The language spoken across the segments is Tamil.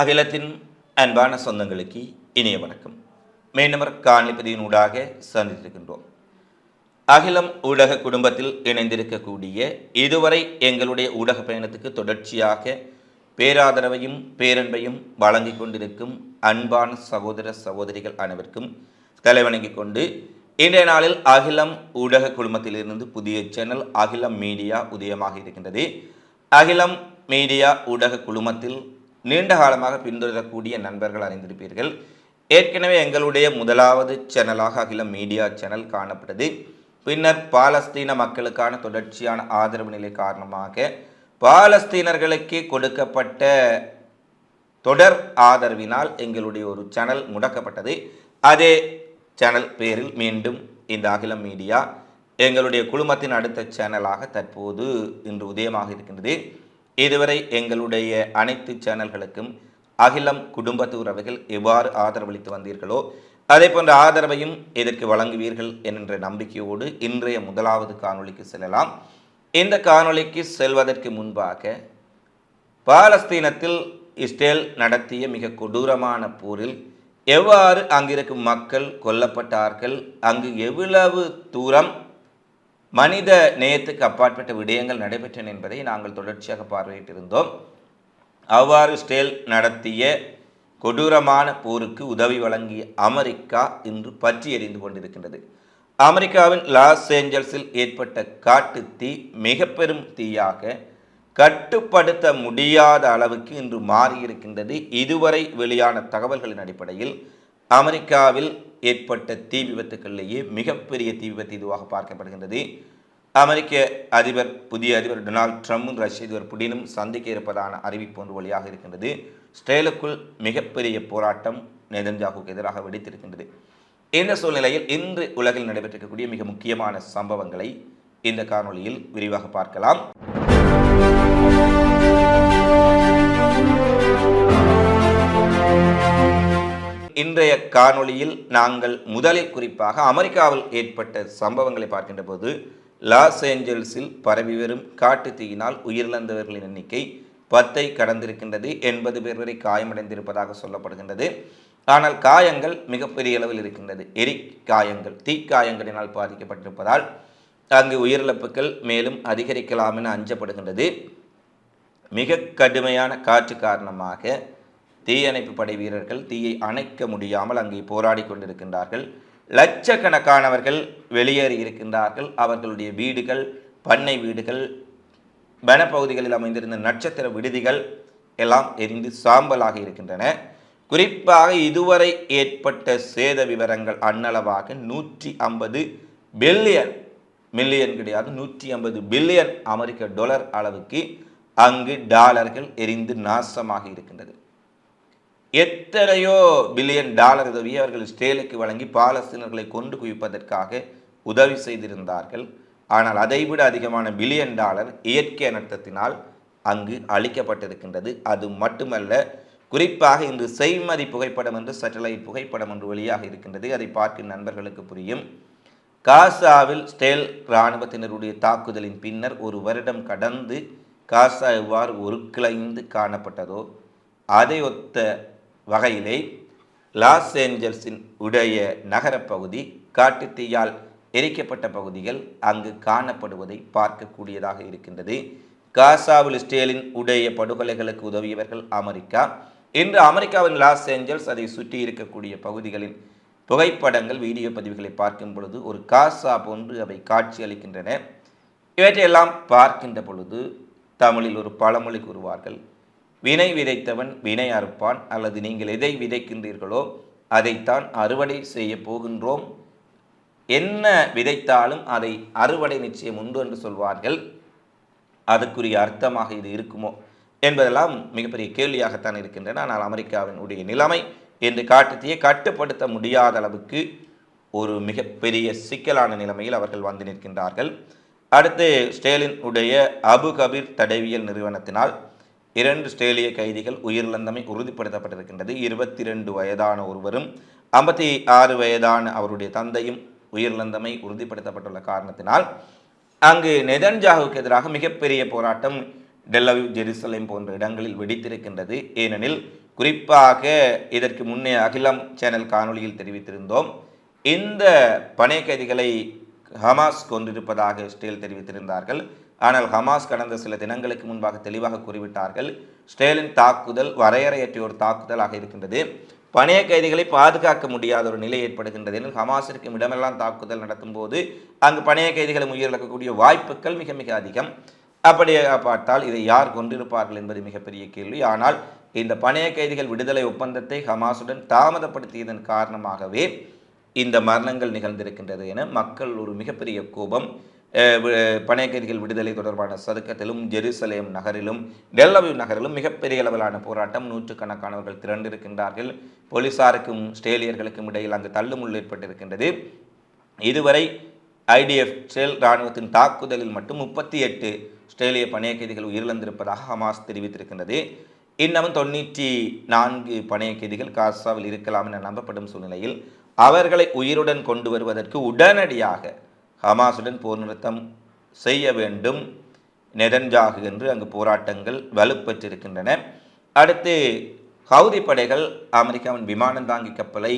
அகிலத்தின் அன்பான சொந்தங்களுக்கு இனிய வணக்கம். மீனவர் காணிப்பதியினூடாக சந்தித்திருக்கின்றோம். அகிலம் ஊடக குடும்பத்தில் இணைந்திருக்கக்கூடிய இதுவரை எங்களுடைய ஊடக பயணத்துக்கு தொடர்ச்சியாக பேராதரவையும் பேரன்பையும் வழங்கி கொண்டிருக்கும் அன்பான சகோதர சகோதரிகள் அனைவருக்கும் தலைவணங்கிக் கொண்டு இன்றைய நாளில் அகிலம் ஊடக குழுமத்திலிருந்து புதிய சேனல் அகிலம் மீடியா உதயமாக இருக்கின்றது. அகிலம் மீடியா ஊடக குழுமத்தில் நீண்ட காலமாக பின்தொடரக்கூடிய நண்பர்கள் அறிந்திருப்பீர்கள். ஏற்கனவே எங்களுடைய முதலாவது சேனலாக அகிலம் மீடியா சேனல் காணப்பட்டது. பின்னர் பாலஸ்தீன மக்களுக்கான தொடர்ச்சியான ஆதரவு நிலை காரணமாக பாலஸ்தீனர்களுக்கு கொடுக்கப்பட்ட தொடர் ஆதரவினால் எங்களுடைய ஒரு சேனல் முடக்கப்பட்டது. அதே சேனல் பேரில் மீண்டும் இந்த அகிலம் மீடியா எங்களுடைய குழுமத்தின் அடுத்த சேனலாக தற்போது இன்று உதயமாக இருக்கின்றது. இதுவரை எங்களுடைய அனைத்து சேனல்களுக்கும் அகிலம் குடும்பத்து உறவுகள் எவ்வாறு ஆதரவளித்து வந்தீர்களோ அதே போன்ற ஆதரவையும் இதற்கு வழங்குவீர்கள் என்கின்ற நம்பிக்கையோடு இன்றைய முதலாவது காணொளிக்கு செல்லலாம். இந்த காணொளிக்கு செல்வதற்கு முன்பாக பாலஸ்தீனத்தில் இஸ்ரேல் நடத்திய மிக கொடூரமான போரில் எவ்வாறு அங்கிருக்கும் மக்கள் கொல்லப்பட்டார்கள் அங்கு எவ்வளவு தூரம் மனித நேயத்துக்கு அப்பாற்பட்ட விடயங்கள் நடைபெற்றன என்பதை நாங்கள் தொடர்ச்சியாக பார்வையிட்டிருந்தோம். அவ்வாறு ஸ்டேல் நடத்திய கொடூரமான போருக்கு உதவி வழங்கிய அமெரிக்கா இன்று பற்றி எறிந்து கொண்டிருக்கின்றது. அமெரிக்காவின் லாஸ் ஏஞ்சல்ஸில் ஏற்பட்ட காட்டு தீ மிக பெரும் தீயாக கட்டுப்படுத்த முடியாத அளவுக்கு இன்று மாறியிருக்கின்றது. இதுவரை வெளியான தகவல்களின் அடிப்படையில் அமெரிக்காவில் ஏற்பட்ட தீ விபத்துக்களிலேயே மிகப்பெரிய தீ விபத்து இதுவாக பார்க்கப்படுகின்றது. அமெரிக்க அதிபர் புதிய அதிபர் டொனால்ட் ட்ரம்பும் ரஷ்ய அதிபர் புடினும் சந்திக்க இருப்பதான அறிவிப்பு ஒன்று வழியாக இருக்கின்றது. ஸ்டேலுக்குள் மிகப்பெரிய போராட்டம் நெதன்ஜாகுக்கு எதிராக வெடித்திருக்கின்றது. இந்த சூழ்நிலையில் இன்று உலகில் நடைபெற்றிருக்கக்கூடிய மிக முக்கியமான சம்பவங்களை இந்த காணொளியில் விரிவாக பார்க்கலாம். இன்றைய காணொளியில் நாங்கள் முதலில் குறிப்பாக அமெரிக்காவில் ஏற்பட்ட சம்பவங்களை பார்க்கின்ற போது லாஸ் ஏஞ்சல்ஸில் பரவி வரும் காட்டு தீயினால் உயிரிழந்தவர்களின் எண்ணிக்கை பத்தை கடந்திருக்கின்றது. எண்பது பேர் வரை காயமடைந்திருப்பதாக சொல்லப்படுகின்றது. ஆனால் காயங்கள் மிகப்பெரிய அளவில் இருக்கின்றது. எரி காயங்கள் தீக்காயங்களினால் பாதிக்கப்பட்டிருப்பதால் அங்கு உயிரிழப்புகள் மேலும் அதிகரிக்கலாம் என அஞ்சப்படுகின்றது. மிக கடுமையான காற்று காரணமாக தீயணைப்பு படை வீரர்கள் தீயை அணைக்க முடியாமல் அங்கே போராடி கொண்டிருக்கின்றார்கள். லட்சக்கணக்கானவர்கள் வெளியேறி இருக்கின்றார்கள். அவர்களுடைய வீடுகள் பண்ணை வீடுகள் வனப்பகுதிகளில் அமைந்திருந்த நட்சத்திர விடுதிகள் எல்லாம் எரிந்து சாம்பலாக இருக்கின்றன. குறிப்பாக இதுவரை ஏற்பட்ட சேத விவரங்கள் அன்னளவாக நூற்றி ஐம்பது பில்லியன் மில்லியன் கிடையாது நூற்றி ஐம்பது பில்லியன் அமெரிக்க டாலர் அளவுக்கு அங்கு டாலர்கள் எரிந்து நாசமாக இருக்கின்றது. எத்தனையோ பில்லியன் டாலர் உதவியை அவர்கள் இஸ்ரேலுக்கு வழங்கி பாலஸ்தீனர்களை கொண்டு குவிப்பதற்காக உதவி செய்திருந்தார்கள். ஆனால் அதைவிட அதிகமான பில்லியன் டாலர் இயற்கை அனர்த்தத்தினால் அங்கு அளிக்கப்பட்டிருக்கின்றது அது மட்டுமல்ல குறிப்பாக இன்று செய்மதி புகைப்படம் என்று சேட்டலைட் புகைப்படம் என்று வெளியாக இருக்கின்றது. அதை பார்க்கும் நண்பர்களுக்கு புரியும். காசாவில் ஸ்டேல் இராணுவத்தினருடைய தாக்குதலின் பின்னர் ஒரு வருடம் கடந்து காசா எவ்வாறு ஒரு கிளைந்து காணப்பட்டதோ அதை ஒத்த வகையிலே லாஸ் ஏஞ்சல்ஸின் உடைய நகரப்பகுதி காட்டுத்தீயால் எரிக்கப்பட்ட பகுதிகள் அங்கு காணப்படுவதை பார்க்கக்கூடியதாக இருக்கின்றது. காசாவில் ஸ்டேலின் உடைய படுகொலைகளுக்கு உதவியவர்கள் அமெரிக்கா. இன்று அமெரிக்காவின் லாஸ் ஏஞ்சல்ஸ் அதை சுற்றி இருக்கக்கூடிய பகுதிகளின் புகைப்படங்கள் வீடியோ பதிவுகளை பார்க்கும் பொழுது ஒரு காசா போன்று அவை காட்சி அளிக்கின்றன. இவற்றையெல்லாம் பார்க்கின்ற பொழுது தமிழில் ஒரு பழமொழி கூறுவார்கள். வினை விதைத்தவன் வினை அறுப்பான் அல்லது நீங்கள் எதை விதைக்கின்றீர்களோ அதைத்தான் அறுவடை செய்ய போகின்றோம். என்ன விதைத்தாலும் அதை அறுவடை நிச்சயம் உண்டு என்று சொல்வார்கள். அதுக்குரிய அர்த்தமாக இது இருக்குமோ என்பதெல்லாம் மிகப்பெரிய கேள்வியாகத்தான் இருக்கின்றன. ஆனால் அமெரிக்காவின் உடைய நிலைமை என்று காட்டத்தையே கட்டுப்படுத்த முடியாத அளவுக்கு ஒரு மிகப்பெரிய சிக்கலான நிலைமையில் அவர்கள் வந்து நிற்கின்றார்கள். அடுத்து ஸ்டேலின் உடைய அபு கபீர் தடவியல் நிறுவனத்தினால் இரண்டு ஸ்டேலிய கைதிகள் உயிரிழந்தமை உறுதிப்படுத்தப்பட்டிருக்கின்றது. இருபத்தி ரெண்டு வயதான ஒருவரும் ஐம்பத்தி ஆறு வயதான அவருடைய தந்தையும் உயிரிழந்தமை உறுதிப்படுத்தப்பட்டுள்ள காரணத்தினால் அங்கு நெதன்ஜாகுக்கு எதிராக மிகப்பெரிய போராட்டம் டெல்லவி ஜெருசலேம் போன்ற இடங்களில் வெடித்திருக்கின்றது. ஏனெனில் குறிப்பாக இதற்கு முன்னே அகிலம் சேனல் காணொளியில் தெரிவித்திருந்தோம். இந்த பனை கைதிகளை ஹமாஸ் கொண்டிருப்பதாக ஸ்டேல் தெரிவித்திருந்தார்கள். ஆனால் ஹமாஸ் கடந்த சில தினங்களுக்கு முன்பாக தெளிவாக கூறிவிட்டார்கள் ஸ்டேலின் தாக்குதல் வரையறையற்ற ஒரு தாக்குதலாக இருக்கின்றது. பணைய கைதிகளை பாதுகாக்க முடியாத ஒரு நிலை ஏற்படுகின்றது. எனில் ஹமாஸிற்கும் இடமெல்லாம் தாக்குதல் நடத்தும் போது அங்கு பணைய கைதிகளை உயிரிழக்கக்கூடிய வாய்ப்புகள் மிக மிக அதிகம். அப்படியே பார்த்தால் இதை யார் கொண்டிருப்பார்கள் என்பது மிகப்பெரிய கேள்வி. ஆனால் இந்த பணைய கைதிகள் விடுதலை ஒப்பந்தத்தை ஹமாஸுடன் தாமதப்படுத்தியதன் காரணமாகவே இந்த மரணங்கள் நிகழ்ந்திருக்கின்றது என மக்கள் ஒரு மிகப்பெரிய கோபம் பணைய விடுதலை தொடர்பான சதுக்கத்திலும் ஜெருசலேம் நகரிலும் டெல்லவிவ் நகரிலும் மிகப்பெரிய அளவிலான போராட்டம் நூற்றுக்கணக்கானவர்கள் திரண்டிருக்கின்றார்கள். போலீசாருக்கும் ஸ்டேலியர்களுக்கும் இடையில் அங்கு தள்ளுமுள் ஏற்பட்டிருக்கின்றது. இதுவரை ஐடிஎஃப் ஸ்டேல் இராணுவத்தின் தாக்குதலில் மட்டும் முப்பத்தி எட்டு ஸ்டேலிய பணைய கைதிகள் உயிரிழந்திருப்பதாக ஹமாஸ் தெரிவித்திருக்கின்றது. இன்னமும் தொண்ணூற்றி நான்கு பணைய கைதிகள் காசாவில் இருக்கலாம் என நம்பப்படும் சூழ்நிலையில் அவர்களை உயிருடன் கொண்டு வருவதற்கு உடனடியாக ஹமாஸுடன் போர் நிறுத்தம் செய்ய வேண்டும் நெதன்ஜாகு என்று அங்கு போராட்டங்கள் வலுப்பெற்றிருக்கின்றன. அடுத்து ஹவுதி படைகள் அமெரிக்காவின் விமானம் தாங்கி கப்பலை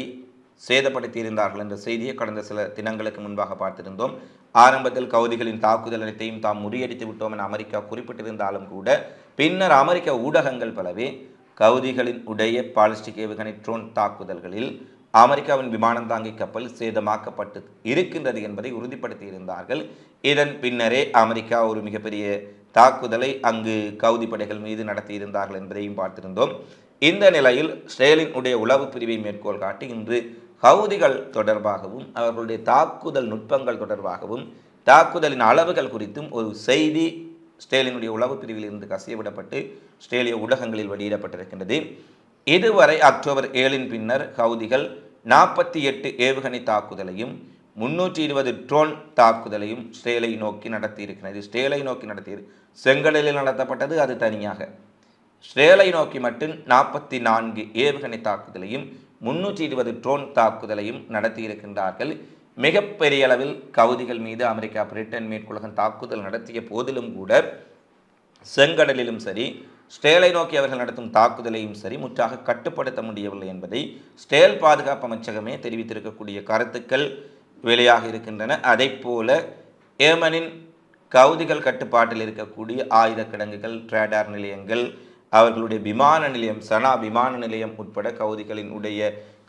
சேதப்படுத்தியிருந்தார்கள் என்ற செய்தியை கடந்த சில தினங்களுக்கு முன்பாக பார்த்திருந்தோம். ஆரம்பத்தில் கவுதிகளின் தாக்குதல் அனைத்தையும் தாம் முறியடித்து விட்டோம் என அமெரிக்கா குறிப்பிட்டிருந்தாலும் கூட பின்னர் அமெரிக்க ஊடகங்கள் பலவே கவுதிகளின் உடைய பாலிஸ்டிக் ஏவுகணை ட்ரோன் தாக்குதல்களில் அமெரிக்காவின் விமானம் தாங்கி கப்பல் சேதமாக்கப்பட்டு இருக்கின்றது என்பதை உறுதிப்படுத்தியிருந்தார்கள். இதன் பின்னரே அமெரிக்கா ஒரு மிகப்பெரிய தாக்குதலை அங்கு கவுதி படைகள் மீது நடத்தியிருந்தார்கள் என்பதையும் பார்த்திருந்தோம். இந்த நிலையில் ஸ்ரேலின் உடைய உளவு பிரிவை மேற்கோள் காட்டி இன்று ஹவுதிகள் தொடர்பாகவும் அவர்களுடைய தாக்குதல் நுட்பங்கள் தொடர்பாகவும் தாக்குதலின் அளவுகள் குறித்தும் ஒரு செய்தி ஸ்டேலினுடைய உளவு பிரிவில் இருந்து கசியவிடப்பட்டு ஸ்டேலிய ஊடகங்களில் வெளியிடப்பட்டிருக்கின்றது. இதுவரை அக்டோபர் ஏழின் பின்னர் ஹவுதிகள் நாற்பத்தி எட்டு ஏவுகணை தாக்குதலையும் முன்னூற்றி இருபது ட்ரோன் தாக்குதலையும் ஸ்டேலை நோக்கி நடத்தியிருக்கிறது. ஸ்டேலை நோக்கி நடத்தி செங்கடலில் நடத்தப்பட்டது அது தனியாக. ஸ்ரேலை நோக்கி மட்டும் நாற்பத்தி நான்கு ஏவுகணை தாக்குதலையும் முன்னூற்றி இருபது ட்ரோன் தாக்குதலையும் நடத்தியிருக்கின்றார்கள். மிகப்பெரிய அளவில் கவுதிகள் மீது அமெரிக்கா பிரிட்டன் மேற்குலகம் தாக்குதல் நடத்திய போதிலும் கூட செங்கடலிலும் சரி ஸ்டேலை நோக்கி அவர்கள் நடத்தும் தாக்குதலையும் சரி முற்றாக கட்டுப்படுத்த முடியவில்லை என்பதை ஸ்டேல் பாதுகாப்பு அமைச்சகமே தெரிவித்திருக்கக்கூடிய கருத்துக்கள் வெளியாக இருக்கின்றன. அதை போல ஏமனின் கவுதிகள் கட்டுப்பாட்டில் இருக்கக்கூடிய ஆயுத கிடங்குகள் ட்ரேடார் நிலையங்கள் அவர்களுடைய விமான நிலையம் சனா விமான நிலையம் உட்பட கவுதிகளின் உடைய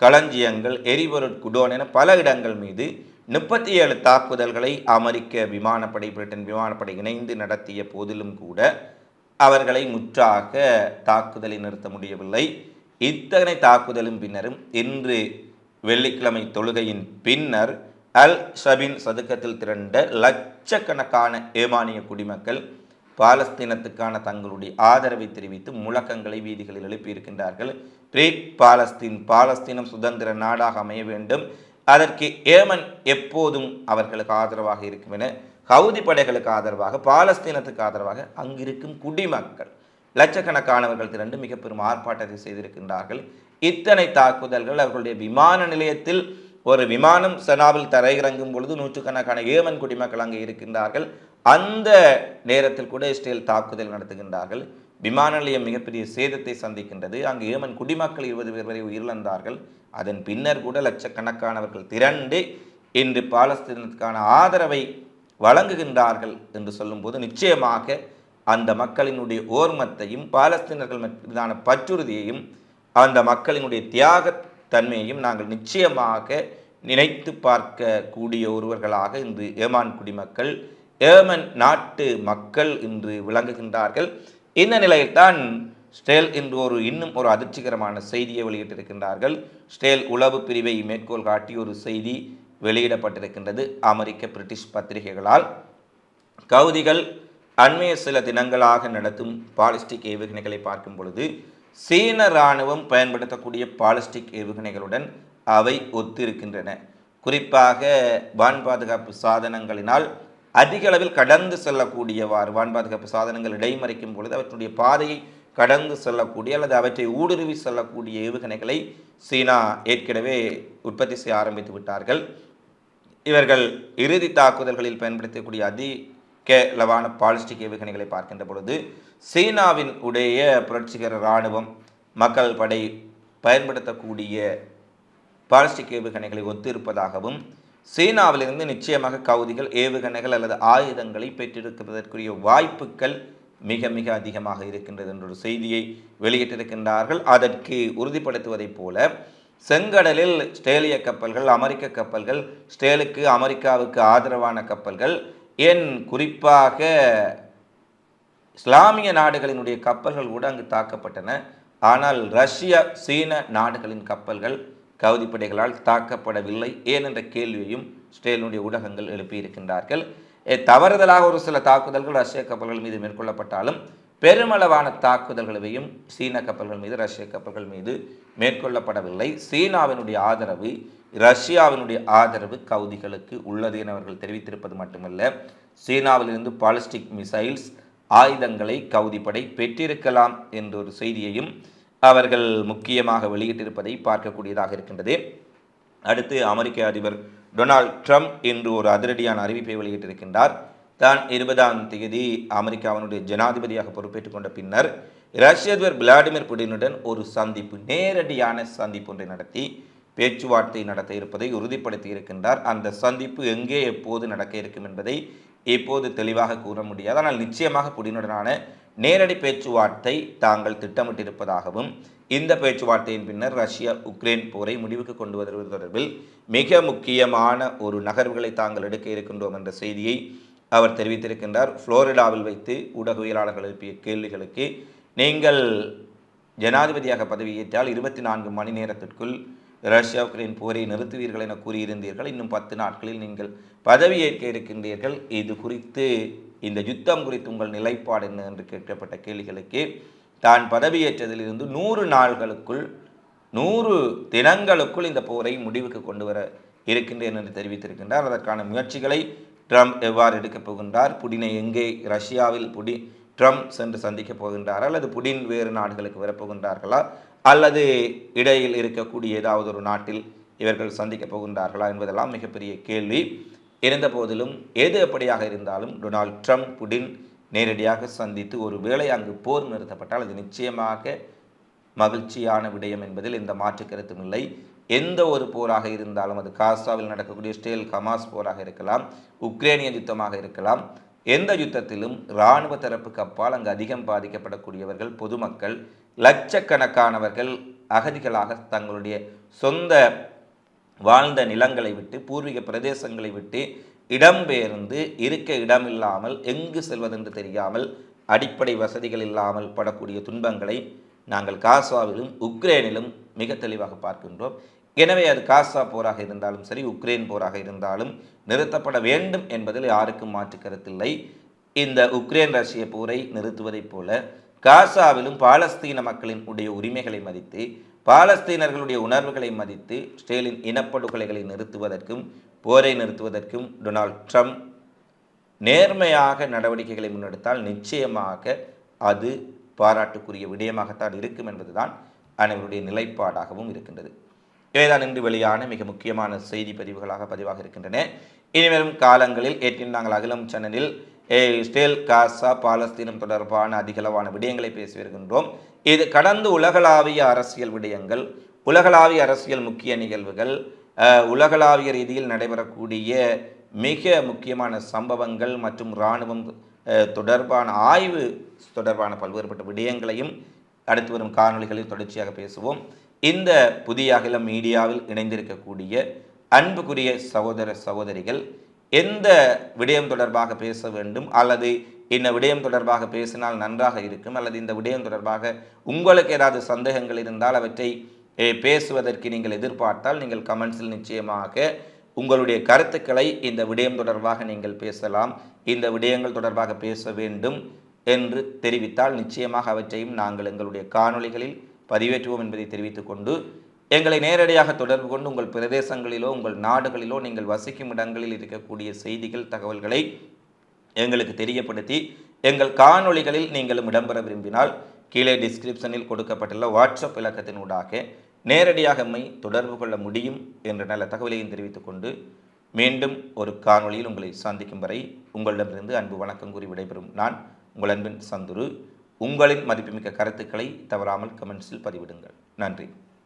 களஞ்சியங்கள் எரிபொருள் குடோன் என பல இடங்கள் மீது முப்பத்தி ஏழு தாக்குதல்களை அமெரிக்க விமானப்படை பிரிட்டன் விமானப்படை இணைந்து நடத்திய போதிலும் கூட அவர்களை முற்றாக தாக்குதலை நிறுத்த முடியவில்லை. இத்தனை தாக்குதலும் பின்னரும் இன்று வெள்ளிக்கிழமை தொழுகையின் பின்னர் அல் ஷபின் சதுக்கத்தில் திரண்ட லட்சக்கணக்கான ஏமானிய குடிமக்கள் பாலஸ்தீனத்துக்கான தங்களுடைய ஆதரவை தெரிவித்து முழக்கங்களை வீதிகளில் எழுப்பியிருக்கின்றார்கள். பிரீக் பாலஸ்தீன் பாலஸ்தீனம் சுதந்திர நாடாக அமைய வேண்டும். அதற்கு ஏமன் எப்போதும் அவர்களுக்கு ஆதரவாக இருக்கும் என ஹவுதி படைகளுக்கு ஆதரவாக பாலஸ்தீனத்துக்கு ஆதரவாக அங்கிருக்கும் குடிமக்கள் லட்சக்கணக்கானவர்கள் திரண்டு மிக பெரும் ஆர்ப்பாட்டத்தை செய்திருக்கின்றார்கள். இத்தனை தாக்குதல்கள் அவர்களுடைய விமான நிலையத்தில் ஒரு விமானம் செனாவில் தரையிறங்கும் பொழுது நூற்றுக்கணக்கான ஏமன் குடிமக்கள் அங்கே இருக்கின்றார்கள். அந்த நேரத்தில் கூட இஸ்ரேல் தாக்குதல் நடத்துகின்றார்கள். விமான நிலையம் மிகப்பெரிய சேதத்தை சந்திக்கின்றது. அங்கு ஏமன் குடிமக்கள் இருபது பேர் வரை உயிரிழந்தார்கள். அதன் பின்னர் கூட லட்சக்கணக்கானவர்கள் திரண்டு இன்று பாலஸ்தீனத்துக்கான ஆதரவை வழங்குகின்றார்கள் என்று சொல்லும்போது நிச்சயமாக அந்த மக்களினுடைய ஓர்மத்தையும் பாலஸ்தீனர்கள் மீதான பற்றுறுதியையும் அந்த மக்களினுடைய தியாக தன்மையையும் நாங்கள் நிச்சயமாக நினைத்து பார்க்கக்கூடிய ஒருவர்களாக இன்று ஏமான் குடிமக்கள் ஏமன் நாட்டு மக்கள் இன்று விளங்குகின்றார்கள். இந்த நிலையில்தான் ஸ்டேல் என்று ஒரு இன்னும் ஒரு அதிர்ச்சிகரமான செய்தியை வெளியிட்டிருக்கின்றார்கள். ஸ்டேல் உளவு பிரிவை மேற்கோள் காட்டி ஒரு செய்தி வெளியிடப்பட்டிருக்கின்றது அமெரிக்க பிரிட்டிஷ் பத்திரிகைகளால். கவுதிகள் அண்மைய சில தினங்களாக நடத்தும் பாலிஸ்டிக் ஏவுகணைகளை பார்க்கும் பொழுது சீன இராணுவம் பயன்படுத்தக்கூடிய பாலிஸ்டிக் ஏவுகணைகளுடன் அவை ஒத்திருக்கின்றன. குறிப்பாக வான் பாதுகாப்பு சாதனங்களினால் அதிக அளவில் கடந்து செல்லக்கூடியவாறு வான் பாதுகாப்பு சாதனங்கள் இடைமறைக்கும் பொழுது அவற்றுடைய பாதையை கடந்து செல்லக்கூடிய அல்லது அவற்றை ஊடுருவி செல்லக்கூடிய ஏவுகணைகளை சீனா ஏற்கனவே உற்பத்தி செய்ய ஆரம்பித்து விட்டார்கள். இவர்கள் இறுதி தாக்குதல்களில் பயன்படுத்தக்கூடிய அதி கேளவான பாலிஸ்டிக் ஏவுகணைகளை பார்க்கின்ற பொழுது சீனாவின் உடைய புரட்சிகர இராணுவம் மக்கள் படை பயன்படுத்தக்கூடிய பாலிஸ்டிக் ஏவுகணைகளை ஒத்திருப்பதாகவும் சீனாவிலிருந்து நிச்சயமாக கவுதிகள் ஏவுகணைகள் அல்லது ஆயுதங்களை பெற்றிருப்பதற்குரிய வாய்ப்புகள் மிக மிக அதிகமாக இருக்கின்றது என்ற ஒரு செய்தியை வெளியிட்டிருக்கின்றார்கள். அதற்கு உறுதிப்படுத்துவதைப் போல செங்கடலில் ஸ்டேலிய கப்பல்கள் அமெரிக்க கப்பல்கள் ஸ்டேலுக்கு அமெரிக்காவுக்கு ஆதரவான கப்பல்கள். ஏன்? குறிப்பாக இஸ்லாமிய நாடுகளினுடைய கப்பல்கள் கூட அங்கு தாக்கப்பட்டன. ஆனால் ரஷ்யா சீன நாடுகளின் கப்பல்கள் கவுதிப்படைகளால் தாக்கப்படவில்லை ஏன் என்ற கேள்வியையும் ஸ்டேலினுடைய ஊடகங்கள் எழுப்பியிருக்கின்றார்கள். தவறுதலாக ஒரு சில தாக்குதல்கள் ரஷ்ய கப்பல்கள் மீது மேற்கொள்ளப்பட்டாலும் பெருமளவான தாக்குதல்களையும் சீன கப்பல்கள் மீது ரஷ்ய கப்பல்கள் மீது மேற்கொள்ளப்படவில்லை. சீனாவினுடைய ஆதரவு ரஷ்யாவினுடைய ஆதரவு கவுதிகளுக்கு உள்ளது என அவர்கள் தெரிவித்திருப்பது மட்டுமல்ல சீனாவிலிருந்து பாலிஸ்டிக் மிசைல்ஸ் ஆயுதங்களை கவுதிப்படை பெற்றிருக்கலாம் என்ற ஒரு செய்தியையும் அவர்கள் முக்கியமாக வெளியிட்டிருப்பதை பார்க்கக்கூடியதாக இருக்கின்றது. அடுத்து அமெரிக்க அதிபர் டொனால்ட் ட்ரம்ப் இன்று ஒரு அதிரடியான அறிவிப்பை வெளியிட்டிருக்கின்றார். தான் இருபதாம் தேதி அமெரிக்காவினுடைய ஜனாதிபதியாக பொறுப்பேற்றுக் கொண்ட பின்னர் ரஷ்ய அதிபர் விளாடிமிர் புடினுடன் ஒரு சந்திப்பு நேரடியான சந்திப்பு ஒன்றை நடத்தி பேச்சுவார்த்தை நடத்த இருப்பதை உறுதிப்படுத்தி இருக்கின்றார். அந்த சந்திப்பு எங்கே எப்போது நடக்க இருக்கும் என்பதை இப்போது தெளிவாக கூற முடியாது. ஆனால் நிச்சயமாக புடினுடனான நேரடி பேச்சுவார்த்தை தாங்கள் திட்டமிட்டிருப்பதாகவும் இந்த பேச்சுவார்த்தையின் பின்னர் ரஷ்யா உக்ரைன் போரை முடிவுக்கு கொண்டு வருவது தொடர்பில் மிக முக்கியமான ஒரு நகர்வுகளை தாங்கள் எடுக்க இருக்கின்றோம் என்ற செய்தியை அவர் தெரிவித்திருக்கின்றார். புளோரிடாவில் வைத்து ஊடகவியலாளர்கள் எழுப்பிய கேள்விகளுக்கு நீங்கள் ஜனாதிபதியாக பதவியேற்றால் இருபத்தி நான்கு மணி நேரத்திற்குள் ரஷ்யா உக்ரைன் போரை நிறுத்துவீர்கள் என கூறியிருந்தீர்கள். இன்னும் பத்து நாட்களில் நீங்கள் பதவியேற்க இருக்கின்றீர்கள். இது குறித்து இந்த யுத்தம் குறித்து உங்கள் நிலைப்பாடு என்ன என்று கேட்கப்பட்ட கேள்விகளுக்கு தான் பதவியேற்றதிலிருந்து நூறு நாள்களுக்குள் நூறு தினங்களுக்குள் இந்த போரை முடிவுக்கு கொண்டு வர இருக்கின்றேன் என்று தெரிவித்திருக்கின்றார். அதற்கான முயற்சிகளை ட்ரம்ப் எவ்வாறு எடுக்கப் போகின்றார்? புடினை எங்கே? ரஷ்யாவில் புடி ட்ரம்ப் சென்று சந்திக்கப் போகின்றார்? அல்லது புடின் வேறு நாடுகளுக்கு வரப்போகின்றார்களா அல்லது இடையில் இருக்கக்கூடிய ஏதாவது ஒரு நாட்டில் இவர்கள் சந்திக்கப் போகின்றார்களா என்பதெல்லாம் மிகப்பெரிய கேள்வி. இருந்த போதிலும் எது எப்படியாக இருந்தாலும் டொனால்ட் ட்ரம்ப் புடின் நேரடியாக சந்தித்து ஒரு வேளை அங்கு போர் நிறுத்தப்பட்டால் அது நிச்சயமாக மகிழ்ச்சியான விடயம் என்பதில் எந்த மாற்று கருத்தும் இல்லை. எந்த ஒரு போராக இருந்தாலும் அது காசாவில் நடக்கக்கூடிய ஸ்டேல் கமாஸ் போராக இருக்கலாம் உக்ரைனிய யுத்தமாக இருக்கலாம் எந்த யுத்தத்திலும் இராணுவ தரப்புக்கு அப்பால் அங்கு அதிகம் பாதிக்கப்படக்கூடியவர்கள் பொதுமக்கள் லட்சக்கணக்கானவர்கள் அகதிகளாக தங்களுடைய சொந்த வாழ்ந்த நிலங்களை விட்டு பூர்வீக பிரதேசங்களை விட்டு இடம்பெயர்ந்து இருக்க இடமில்லாமல் எங்கு செல்வதென்று தெரியாமல் அடிப்படை வசதிகள் இல்லாமல் படக்கூடிய துன்பங்களை நாங்கள் காசாவிலும் உக்ரைனிலும் மிக தெளிவாக பார்க்கின்றோம். எனவே அது காசா போராக இருந்தாலும் சரி உக்ரைன் போராக இருந்தாலும் நிறுத்தப்பட வேண்டும் என்பதில் யாருக்கும் மாற்று கருத்தில்லை. இந்த உக்ரைன் ரஷ்ய போரை நிறுத்துவதைப் போல காசாவிலும் பாலஸ்தீன மக்களின் உடைய உரிமைகளை மதித்து பாலஸ்தீனர்களுடைய உணர்வுகளை மதித்து ஸ்டேலின் இனப்படுகொலைகளை நிறுத்துவதற்கும் போரை நிறுத்துவதற்கும் டொனால்ட் ட்ரம்ப் நேர்மையாக நடவடிக்கைகளை முன்னெடுத்தால் நிச்சயமாக அது பாராட்டுக்குரிய விடயமாகத்தான் இருக்கும் என்பதுதான் அனைவருடைய நிலைப்பாடாகவும் இருக்கின்றது. இவைதான் இன்று வெளியான மிக முக்கியமான செய்தி பதிவுகளாக பதிவாக இருக்கின்றன. இனிவரும் காலங்களில் ஏற்றின் நாங்கள் அகிலம் சேனலில் ஸ்டேல் காசா பாலஸ்தீனம் தொடர்பான அதிகளவான விடயங்களை பேசி வருகின்றோம். இது கடந்து உலகளாவிய அரசியல் விடயங்கள் உலகளாவிய அரசியல் முக்கிய நிகழ்வுகள் உலகளாவிய ரீதியில் நடைபெறக்கூடிய மிக முக்கியமான சம்பவங்கள் மற்றும் இராணுவம் தொடர்பான ஆய்வு தொடர்பான பல்வேறுபட்ட விடயங்களையும் அடுத்து வரும் காணொளிகளில் தொடர்ச்சியாக பேசுவோம். இந்த புதிய அகிலம் மீடியாவில் இணைந்திருக்கக்கூடிய அன்புக்குரிய சகோதர சகோதரிகள் எந்த விடயம் தொடர்பாக பேச வேண்டும் அல்லது இந்த விடயம் தொடர்பாக பேசினால் நன்றாக இருக்கும் அல்லது இந்த விடயம் தொடர்பாக உங்களுக்கு ஏதாவது சந்தேகங்கள் இருந்தால் அவற்றை பேசுவதற்கு நீங்கள் எதிர்பார்த்தால் நீங்கள் கமெண்ட்ஸில் நிச்சயமாக உங்களுடைய கருத்துக்களை இந்த விடயம் தொடர்பாக நீங்கள் பேசலாம் இந்த விடயங்கள் தொடர்பாக பேச வேண்டும் என்று தெரிவித்தால் நிச்சயமாக அவற்றையும் நாங்கள் எங்களுடைய காணொளிகளில் பதிவேற்றுவோம் என்பதை தெரிவித்துக் கொண்டு எங்களை நேரடியாக தொடர்பு கொண்டு உங்கள் பிரதேசங்களிலோ உங்கள் நாடுகளிலோ நீங்கள் வசிக்கும் இடங்களில் இருக்கக்கூடிய செய்திகள் தகவல்களை எங்களுக்கு தெரியப்படுத்தி எங்கள் காணொளிகளில் நீங்களும் இடம்பெற விரும்பினால் கீழே டிஸ்கிரிப்ஷனில் கொடுக்கப்பட்டுள்ள வாட்ஸ்அப் இலக்கத்தின் ஊடாக நேரடியாக மை தொடர்பு கொள்ள முடியும் என்ற நல்ல தகவலையும் தெரிவித்துக் கொண்டு மீண்டும் ஒரு காணொளியில் உங்களை சந்திக்கும் வரை உங்களிடமிருந்து அன்பு வணக்கம் கூறி விடைபெறும் நான் உங்கள் அன்பின் சந்துரு. உங்களின் மதிப்புமிக்க கருத்துக்களை தவறாமல் கமெண்ட்ஸில் பதிவிடுங்கள். நன்றி.